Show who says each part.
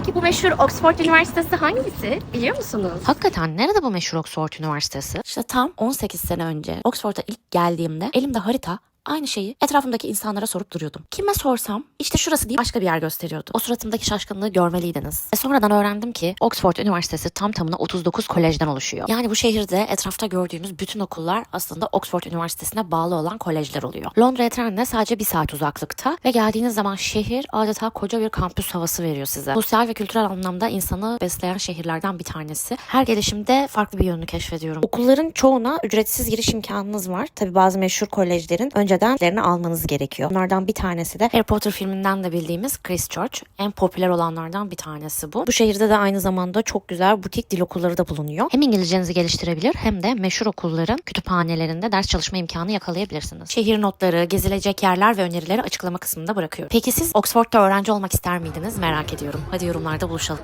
Speaker 1: Peki bu meşhur Oxford Üniversitesi hangisi? Biliyor musunuz?
Speaker 2: Hakikaten nerede bu meşhur Oxford Üniversitesi?
Speaker 3: İşte tam 18 sene önce Oxford'a ilk geldiğimde elimde harita aynı şeyi etrafımdaki insanlara sorup duruyordum. Kime sorsam işte şurası deyip başka bir yer gösteriyordu. O suratımdaki şaşkınlığı görmeliydiniz.
Speaker 2: E sonradan öğrendim ki Oxford Üniversitesi tam tamına 39 kolejden oluşuyor.
Speaker 3: Yani bu şehirde etrafta gördüğümüz bütün okullar aslında Oxford Üniversitesi'ne bağlı olan kolejler oluyor.
Speaker 2: Londra'ya trenle sadece bir saat uzaklıkta ve geldiğiniz zaman şehir adeta koca bir kampüs havası veriyor size. Sosyal ve kültürel anlamda insanı besleyen şehirlerden bir tanesi. Her gelişimde farklı bir yönünü keşfediyorum.
Speaker 4: Okulların çoğuna ücretsiz giriş imkanınız var. Tabi bazı meşhur kolejlerin önceden lerini almanız gerekiyor. Bunlardan bir tanesi de
Speaker 2: Harry Potter filminden de bildiğimiz Christchurch. En popüler olanlardan bir tanesi bu.
Speaker 4: bu şehirde de aynı zamanda çok güzel butik dil okulları da bulunuyor.
Speaker 2: Hem İngilizcenizi geliştirebilir hem de meşhur okulların kütüphanelerinde ders çalışma imkanı yakalayabilirsiniz.
Speaker 3: Şehir notları, gezilecek yerler ve önerileri açıklama kısmında bırakıyorum.
Speaker 2: Peki siz Oxford'da öğrenci olmak ister miydiniz? Merak ediyorum. Hadi yorumlarda buluşalım.